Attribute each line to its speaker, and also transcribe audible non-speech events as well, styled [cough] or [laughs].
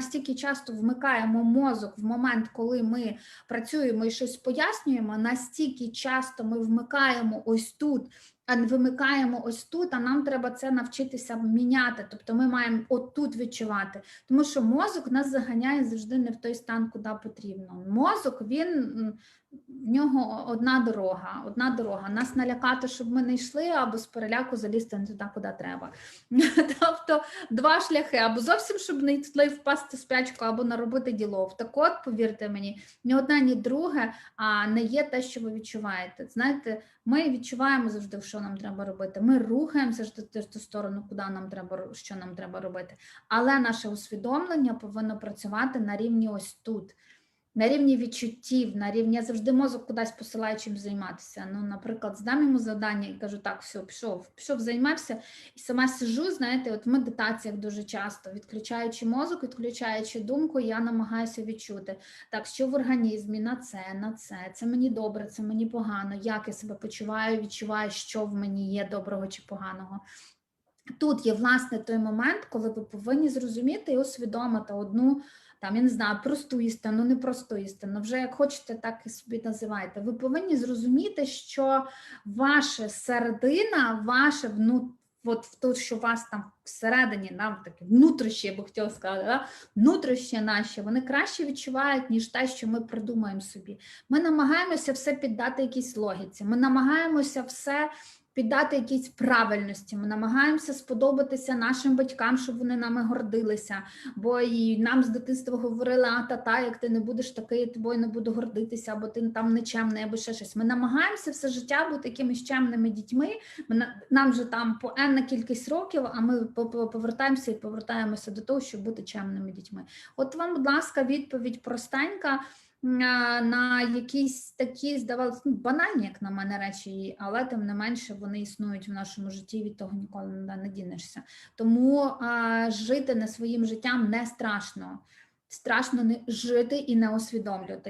Speaker 1: настільки часто вмикаємо мозок в момент, коли ми працюємо і щось пояснюємо, настільки часто ми вмикаємо ось тут, а вимикаємо ось тут, а нам треба це навчитися міняти. Тобто ми маємо отут відчувати. Тому що мозок нас заганяє завжди не в той стан, куди потрібно. Мозок він в нього одна дорога, одна дорога. Нас налякати, щоб ми не йшли, або з переляку залізти не туди, куди треба. [laughs] Тобто два шляхи, або зовсім щоб не йшли впасти спячку, або наробити ділов. Так от, повірте мені, ні одна, ні друге, а не є те, що ви відчуваєте. Знаєте, ми відчуваємо завжди, що нам треба робити. Ми рухаємося ж в ту сторону, куди нам треба що нам треба робити. Але наше усвідомлення повинно працювати на рівні ось тут. На рівні відчуттів, на рівні я завжди мозок кудись посилаю чим займатися. Ну, наприклад, здам йому завдання і кажу, так, все, пішов, пішов, займався, і сама сижу, знаєте, от в медитаціях дуже часто, відключаючи мозок, відключаючи думку, я намагаюся відчути, так, що в організмі? На це, на це, це мені добре, це мені погано, як я себе почуваю, відчуваю, що в мені є доброго чи поганого. Тут є власне той момент, коли ви повинні зрозуміти і усвідомити одну там, я не знаю, просту істину, не просту істину, вже як хочете, так і собі називайте. Ви повинні зрозуміти, що ваша середина, ваше вну, от в то, що у вас там всередині, нам таке внутрішнє, я би хотіла сказати, да? внутрішнє наші, вони краще відчувають, ніж те, що ми придумаємо собі. Ми намагаємося все піддати якійсь логіці, ми намагаємося все піддати якійсь правильності. Ми намагаємося сподобатися нашим батькам, щоб вони нами гордилися. Бо і нам з дитинства говорили, а та-та, як ти не будеш такий, я тобою не буду гордитися, або ти там нечемний, або ще щось. Ми намагаємося все життя бути якимись чемними дітьми. Нам же там по енна кількість років, а ми по- по- повертаємося і повертаємося до того, щоб бути чемними дітьми. От вам, будь ласка, відповідь простенька на, якісь такі, здавалося, ну, банальні, як на мене, речі, але тим не менше вони існують в нашому житті, від того ніколи не дінешся. Тому а, жити не своїм життям не страшно. Страшно не жити і не усвідомлювати.